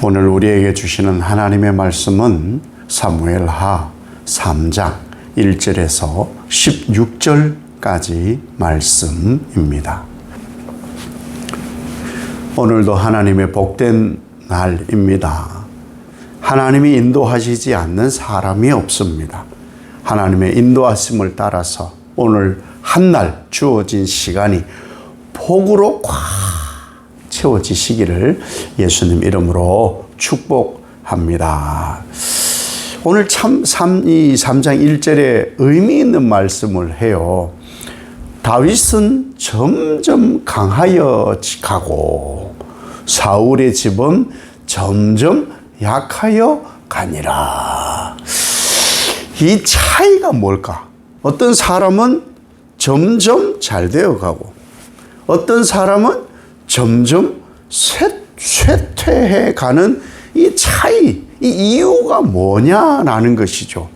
오늘 우리에게 주시는 하나님의 말씀은 사무엘하 3장 1절에서 16절까지 말씀입니다. 오늘도 하나님의 복된 날입니다. 하나님이 인도하시지 않는 사람이 없습니다. 하나님의 인도하심을 따라서 오늘 한 날 주어진 시간이 복으로 꽉 채워지시기를 예수님 이름으로 축복합니다. 오늘 참 3, 이 3장 1절에 의미 있는 말씀을 해요. 다윗은 점점 강하여 가고 사울의 집은 점점 약하여 가니라. 이 차이가 뭘까? 어떤 사람은 점점 잘 되어 가고 어떤 사람은 점점 쇠, 쇠퇴해 가는 이 차이, 이 이유가 뭐냐라는 것이죠.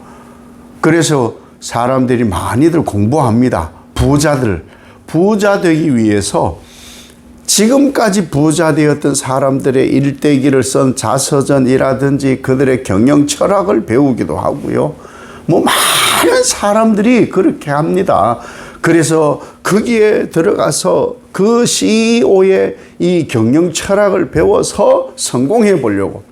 그래서 사람들이 많이들 공부합니다. 부자들, 부자 되기 위해서 지금까지 부자 되었던 사람들의 일대기를 쓴 자서전이라든지 그들의 경영 철학을 배우기도 하고요. 뭐 많은 사람들이 그렇게 합니다. 그래서 거기에 들어가서 그 CEO의 이 경영 철학을 배워서 성공해 보려고.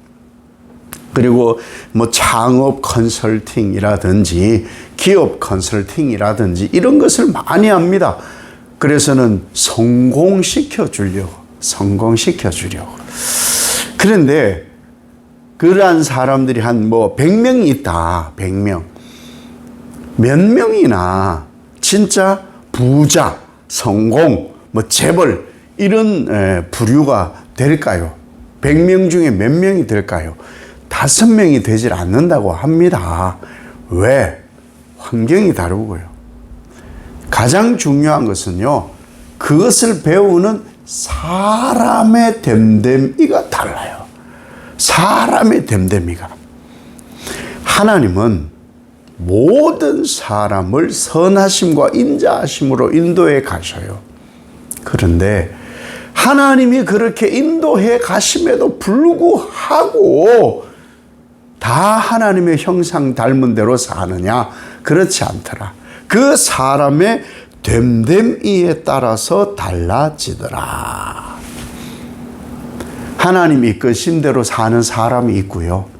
그리고 뭐 창업 컨설팅이라든지 기업 컨설팅이라든지 이런 것을 많이 합니다. 그래서는 성공시켜 주려고, 성공시켜 주려고. 그런데 그러한 사람들이 한 뭐 100명이 있다. 100명. 몇 명이나 진짜 부자, 성공, 뭐 재벌 이런 부류가 될까요? 100명 중에 몇 명이 될까요? 다섯 명이 되질 않는다고 합니다. 왜? 환경이 다르고요. 가장 중요한 것은요, 그것을 배우는 사람의 됨됨이가 달라요. 사람의 됨됨이가. 하나님은 모든 사람을 선하심과 인자하심으로 인도해 가셔요. 그런데 하나님이 그렇게 인도해 가심에도 불구하고 다 하나님의 형상 닮은 대로 사느냐? 그렇지 않더라. 그 사람의 됨됨이에 따라서 달라지더라. 하나님 이끄신 대로 사는 사람이 있고요.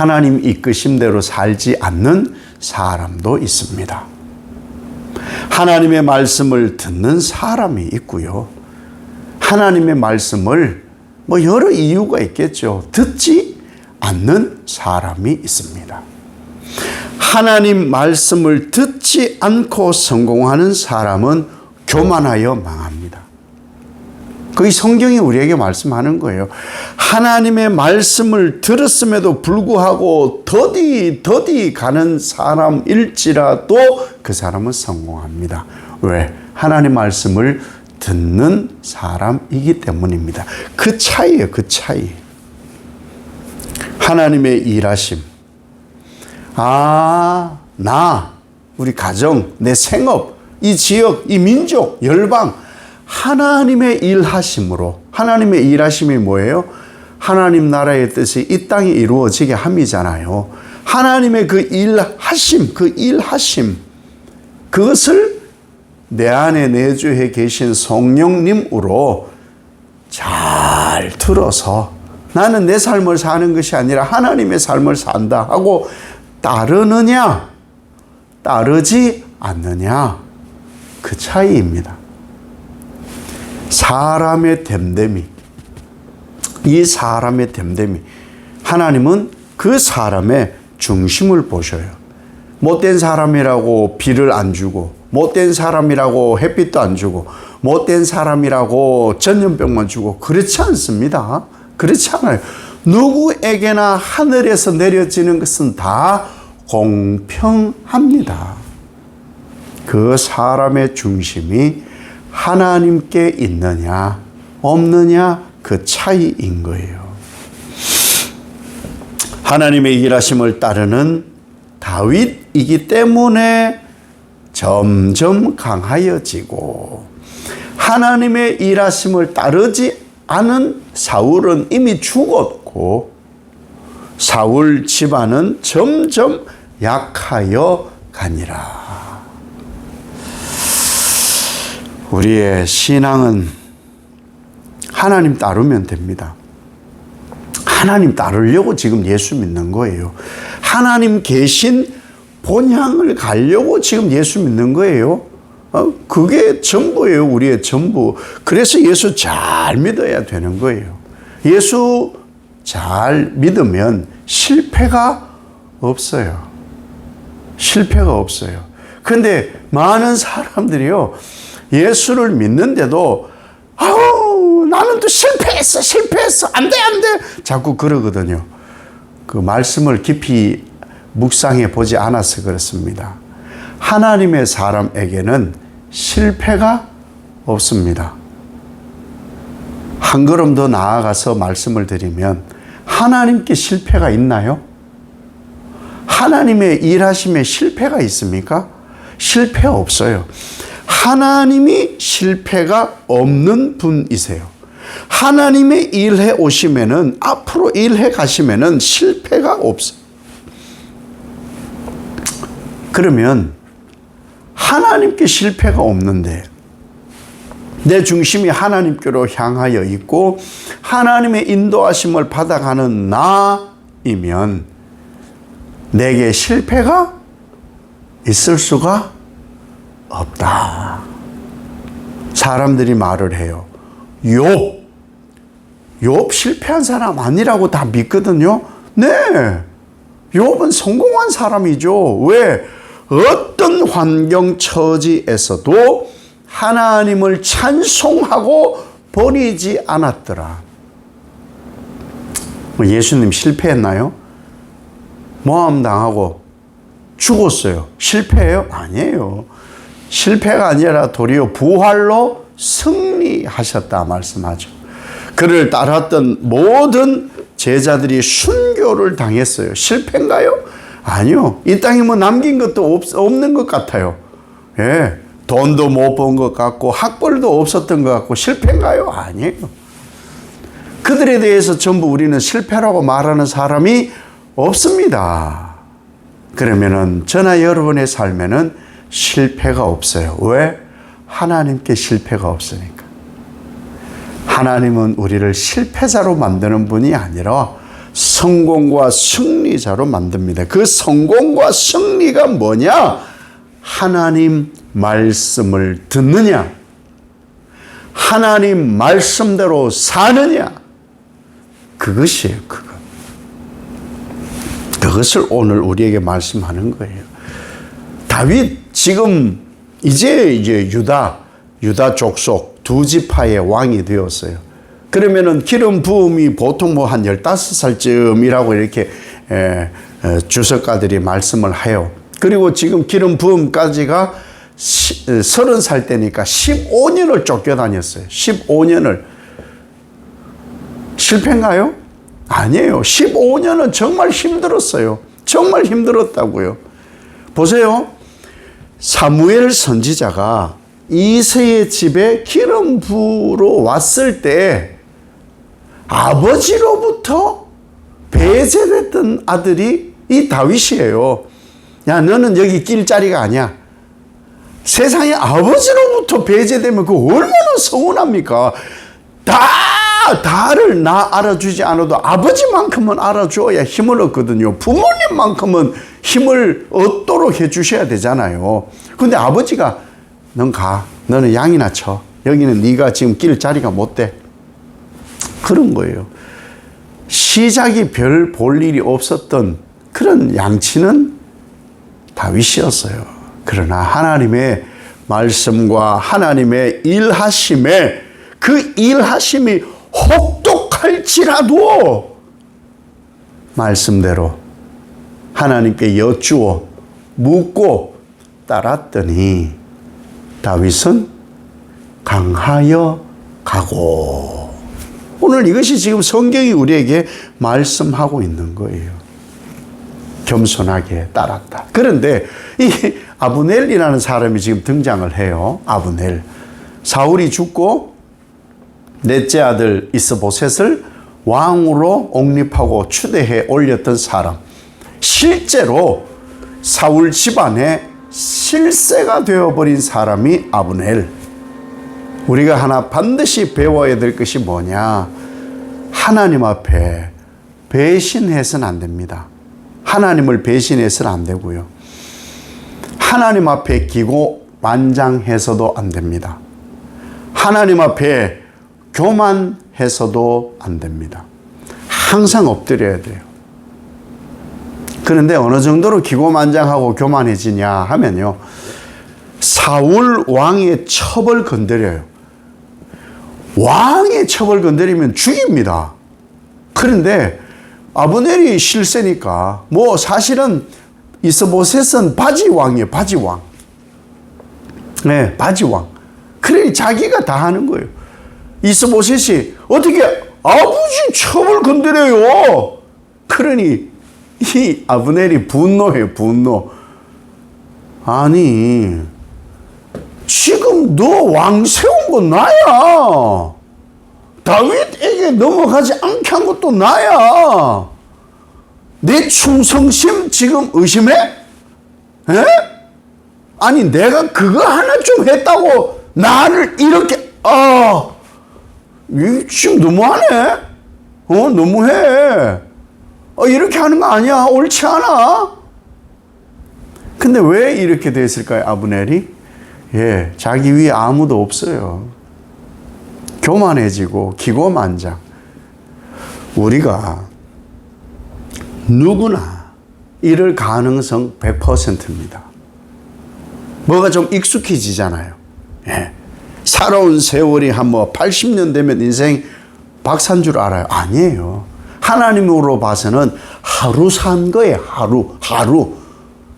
하나님 이끄심대로 살지 않는 사람도 있습니다. 하나님의 말씀을 듣는 사람이 있고요. 하나님의 말씀을 뭐 여러 이유가 있겠죠. 듣지 않는 사람이 있습니다. 하나님 말씀을 듣지 않고 성공하는 사람은 교만하여 망합니다. 거의 성경이 우리에게 말씀하는 거예요. 하나님의 말씀을 들었음에도 불구하고 더디 더디 가는 사람일지라도 그 사람은 성공합니다. 왜? 하나님 말씀을 듣는 사람이기 때문입니다. 그 차이예요, 그 차이. 하나님의 일하심. 아, 나, 우리 가정, 내 생업, 이 지역, 이 민족, 열방, 하나님의 일하심으로 하나님의 일하심이 뭐예요? 하나님 나라의 뜻이 이 땅에 이루어지게 함이잖아요. 하나님의 그 일하심, 그 일하심 그것을 내 안에 내주해 계신 성령님으로 잘 들어서 나는 내 삶을 사는 것이 아니라 하나님의 삶을 산다 하고 따르느냐, 따르지 않느냐, 그 차이입니다. 사람의 됨됨이. 이 사람의 됨됨이. 하나님은 그 사람의 중심을 보셔요. 못된 사람이라고 비를 안 주고, 못된 사람이라고 햇빛도 안 주고, 못된 사람이라고 전염병만 주고, 그렇지 않습니다. 그렇지 않아요. 누구에게나 하늘에서 내려지는 것은 다 공평합니다. 그 사람의 중심이 하나님께 있느냐, 없느냐, 그 차이인 거예요. 하나님의 일하심을 따르는 다윗이기 때문에 점점 강하여지고, 하나님의 일하심을 따르지 아는 사울은 이미 죽었고 사울 집안은 점점 약하여 가니라. 우리의 신앙은 하나님 따르면 됩니다. 하나님 따르려고 지금 예수 믿는 거예요. 하나님 계신 본향을 가려고 지금 예수 믿는 거예요. 어, 그게 전부예요. 우리의 전부. 그래서 예수 잘 믿어야 되는 거예요. 예수 잘 믿으면 실패가 없어요. 실패가 없어요. 근데 많은 사람들이요. 예수를 믿는데도 아우 나는 또 실패했어 실패했어 안돼 안돼 자꾸 그러거든요. 그 말씀을 깊이 묵상해 보지 않아서 그렇습니다. 하나님의 사람에게는 실패가 없습니다. 한 걸음 더 나아가서 말씀을 드리면 하나님께 실패가 있나요? 하나님의 일하심에 실패가 있습니까? 실패 없어요. 하나님이 실패가 없는 분이세요. 하나님의 일해 오시면은 앞으로 일해 가시면은 실패가 없어요. 그러면 하나님께 실패가 없는데 내 중심이 하나님께로 향하여 있고 하나님의 인도하심을 받아가는 나이면 내게 실패가 있을 수가 없다. 사람들이 말을 해요. 욥. 욥 실패한 사람 아니라고 다 믿거든요. 네. 욥은 성공한 사람이죠. 왜? 어떤 환경 처지에서도 하나님을 찬송하고 버리지 않았더라. 뭐 예수님 실패했나요? 모함 당하고 죽었어요. 실패예요? 아니에요. 실패가 아니라 도리어 부활로 승리하셨다 말씀하죠. 그를 따랐던 모든 제자들이 순교를 당했어요. 실패인가요? 아니요. 이 땅에 뭐 남긴 것도 없, 없는 것 같아요. 예. 돈도 못 번 것 같고 학벌도 없었던 것 같고 실패인가요? 아니에요. 그들에 대해서 전부 우리는 실패라고 말하는 사람이 없습니다. 그러면은 저나 여러분의 삶에는 실패가 없어요. 왜? 하나님께 실패가 없으니까. 하나님은 우리를 실패자로 만드는 분이 아니라 성공과 승리자로 만듭니다. 그 성공과 승리가 뭐냐? 하나님 말씀을 듣느냐? 하나님 말씀대로 사느냐? 그것이에요, 그거. 그것을 오늘 우리에게 말씀하는 거예요. 다윗 지금 이제 이제 유다 유다 족속 두 지파의 왕이 되었어요. 그러면은 기름 부음이 보통 뭐 한 15살쯤이라고 이렇게 에, 에, 주석가들이 말씀을 해요. 그리고 지금 기름 부음까지가 시, 30살 때니까 15년을 쫓겨다녔어요. 15년을. 실패인가요? 아니에요. 15년은 정말 힘들었어요. 정말 힘들었다고요. 보세요. 사무엘 선지자가 이세의 집에 기름 부로 왔을 때 아버지로부터 배제됐던 아들이 이 다윗이에요. 야, 너는 여기 낄 자리가 아니야. 세상에 아버지로부터 배제되면 그 얼마나 서운합니까? 다, 다를 나 알아주지 않아도 아버지만큼은 알아줘야 힘을 얻거든요. 부모님만큼은 힘을 얻도록 해주셔야 되잖아요. 근데 아버지가 넌 가. 너는 양이나 쳐. 여기는 네가 지금 낄 자리가 못 돼. 그런 거예요. 시작이 별 볼 일이 없었던 그런 양치는 다윗이었어요. 그러나 하나님의 말씀과 하나님의 일하심에 그 일하심이 혹독할지라도 말씀대로 하나님께 여쭈어 묻고 따랐더니 다윗은 강하여 가고 오늘 이것이 지금 성경이 우리에게 말씀하고 있는 거예요. 겸손하게 따랐다. 그런데 이 아브넬이라는 사람이 지금 등장을 해요. 아브넬. 사울이 죽고 넷째 아들 이스보셋을 왕으로 옹립하고 추대해 올렸던 사람. 실제로 사울 집안의 실세가 되어버린 사람이 아브넬. 우리가 하나 반드시 배워야 될 것이 뭐냐? 하나님 앞에 배신해서는 안 됩니다. 하나님을 배신해서는 안 되고요. 하나님 앞에 기고 만장해서도 안 됩니다. 하나님 앞에 교만해서도 안 됩니다. 항상 엎드려야 돼요. 그런데 어느 정도로 기고만장하고 교만해지냐 하면요. 사울 왕의 첩을 건드려요. 왕의 첩을 건드리면 죽입니다. 그런데 아브넬이 실세니까 뭐 사실은 이스보셋은 바지왕이에요. 바지왕. 네, 바지왕. 그래 자기가 다 하는 거예요. 이스보셋이 어떻게 아버지 첩을 건드려요. 그러니 이 아브넬이 분노해요. 분노. 아니 지금 너 왕 세운 건 나야. 다윗에게 넘어가지 않게 한 것도 나야. 내 충성심 지금 의심해? 에? 아니 내가 그거 하나 좀 했다고 나를 이렇게 아이 지금 너무하네. 어 너무해. 어 이렇게 하는 거 아니야. 옳지 않아. 근데 왜 이렇게 됐을까요, 아브넬이? 예, 자기 위에 아무도 없어요. 교만해지고 기고만장. 우리가 누구나 이럴 가능성 100%입니다. 뭐가 좀 익숙해지잖아요. 예. 살아온 세월이 한 뭐 80년 되면 인생 박산 줄 알아요. 아니에요. 하나님으로 봐서는 하루 산 거예요. 하루, 하루.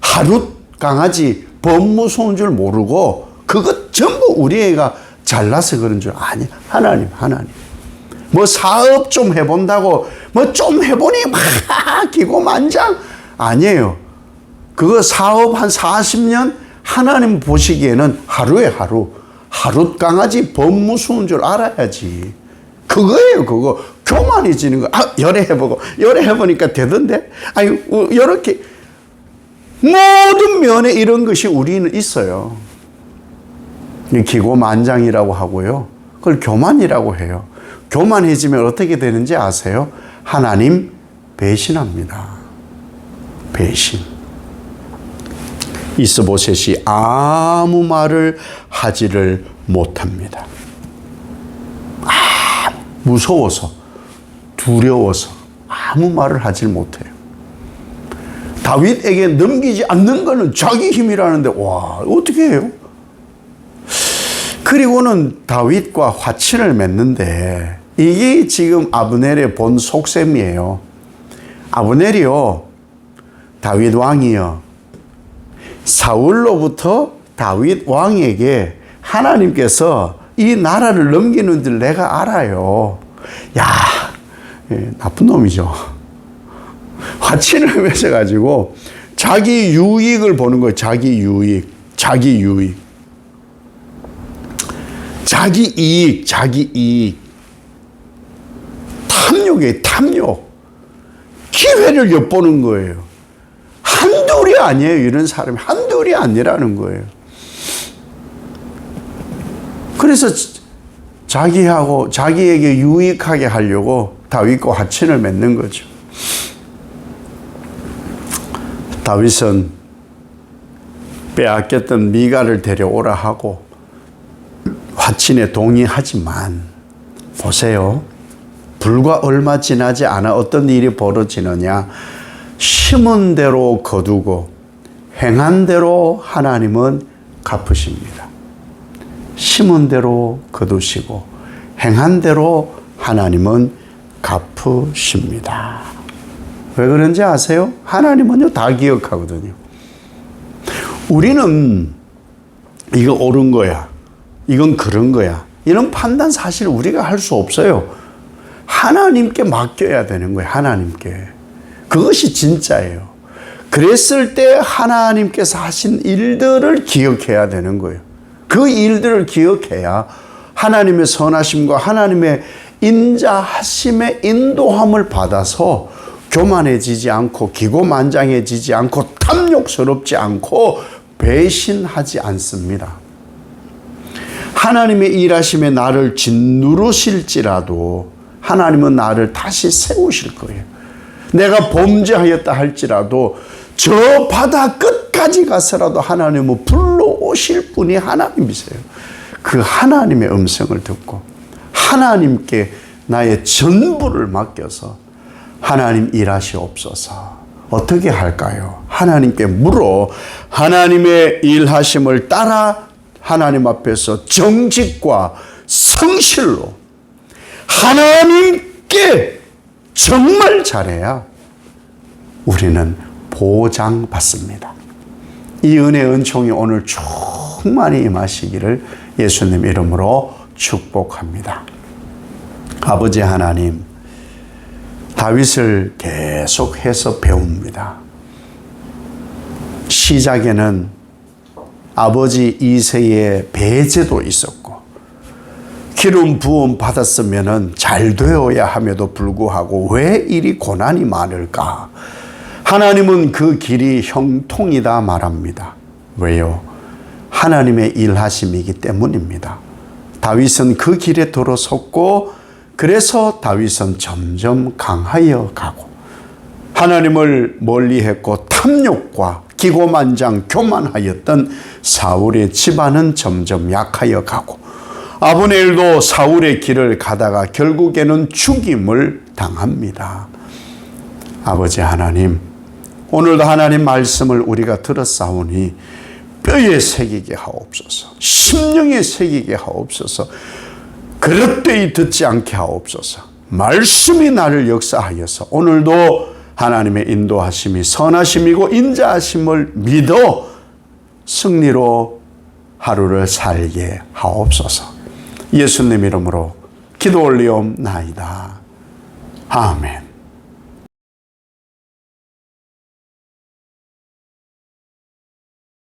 하루 강아지 범 무서운 줄 모르고 그것 전부 우리 애가 잘나서 그런 줄 아니. 하나님 하나님. 뭐 사업 좀 해본다고 뭐 좀 해보니 막 기고만장. 아니에요. 그거 사업 한 40년 하나님 보시기에는 하루에 하루. 하루 강아지 범 무서운 줄 알아야지 그거예요 그거 교만해지는 거 아 열애 해보고 열애 해보니까 되던데 아니 이렇게 모든 면에 이런 것이 우리는 있어요. 기고만장이라고 하고요. 그걸 교만이라고 해요. 교만해지면 어떻게 되는지 아세요? 하나님 배신합니다. 배신. 이스보셋이 아무 말을 하지를 못합니다. 아, 무서워서, 두려워서 아무 말을 하질 못해요. 다윗에게 넘기지 않는 것은 자기 힘이라는데 와 어떻게 해요? 그리고는 다윗과 화친을 맺는데 이게 지금 아브넬의 본 속셈이에요. 아브넬이요 다윗 왕이요 사울로부터 다윗 왕에게 하나님께서 이 나라를 넘기는 줄 내가 알아요. 야 예, 나쁜 놈이죠. 화친을 맺어가지고 자기 유익을 보는 거예요. 자기 유익, 자기 유익. 자기 이익, 자기 이익. 탐욕이에요, 탐욕. 기회를 엿보는 거예요. 한둘이 아니에요, 이런 사람이. 한둘이 아니라는 거예요. 그래서 자기하고, 자기에게 유익하게 하려고 다윗과 화친을 맺는 거죠. 다윗은 빼앗겼던 미가를 데려오라 하고 화친에 동의하지만 보세요. 불과 얼마 지나지 않아 어떤 일이 벌어지느냐. 심은 대로 거두고 행한 대로 하나님은 갚으십니다. 심은 대로 거두시고 행한 대로 하나님은 갚으십니다. 왜 그런지 아세요? 하나님은요, 다 기억하거든요. 우리는 이거 옳은 거야. 이건 그런 거야. 이런 판단 사실 우리가 할 수 없어요. 하나님께 맡겨야 되는 거예요. 하나님께. 그것이 진짜예요. 그랬을 때 하나님께서 하신 일들을 기억해야 되는 거예요. 그 일들을 기억해야 하나님의 선하심과 하나님의 인자하심의 인도함을 받아서 교만해지지 않고 기고만장해지지 않고 탐욕스럽지 않고 배신하지 않습니다. 하나님의 일하심에 나를 짓누르실지라도 하나님은 나를 다시 세우실 거예요. 내가 범죄하였다 할지라도 저 바다 끝까지 가서라도 하나님은 불러오실 분이 하나님이세요. 그 하나님의 음성을 듣고 하나님께 나의 전부를 맡겨서 하나님 일하시옵소서. 어떻게 할까요? 하나님께 물어 하나님의 일하심을 따라 하나님 앞에서 정직과 성실로 하나님께 정말 잘해야 우리는 보장받습니다. 이 은혜 은총이 오늘 충만히 임하시기를 예수님 이름으로 축복합니다. 아버지 하나님, 다윗을 계속해서 배웁니다. 시작에는 아버지 이세의 배제도 있었고, 기름 부음 받았으면 잘 되어야 함에도 불구하고 왜 이리 고난이 많을까? 하나님은 그 길이 형통이다 말합니다. 왜요? 하나님의 일하심이기 때문입니다. 다윗은 그 길에 들어섰고 그래서 다윗은 점점 강하여 가고 하나님을 멀리했고 탐욕과 기고만장 교만하였던 사울의 집안은 점점 약하여 가고 아브넬도 사울의 길을 가다가 결국에는 죽임을 당합니다. 아버지 하나님, 오늘도 하나님 말씀을 우리가 들었사오니 뼈에 새기게 하옵소서. 심령에 새기게 하옵소서. 그릇되이 듣지 않게 하옵소서. 말씀이 나를 역사하여서 오늘도 하나님의 인도하심이 선하심이고 인자하심을 믿어 승리로 하루를 살게 하옵소서. 예수님 이름으로 기도 올리옵나이다. 아멘.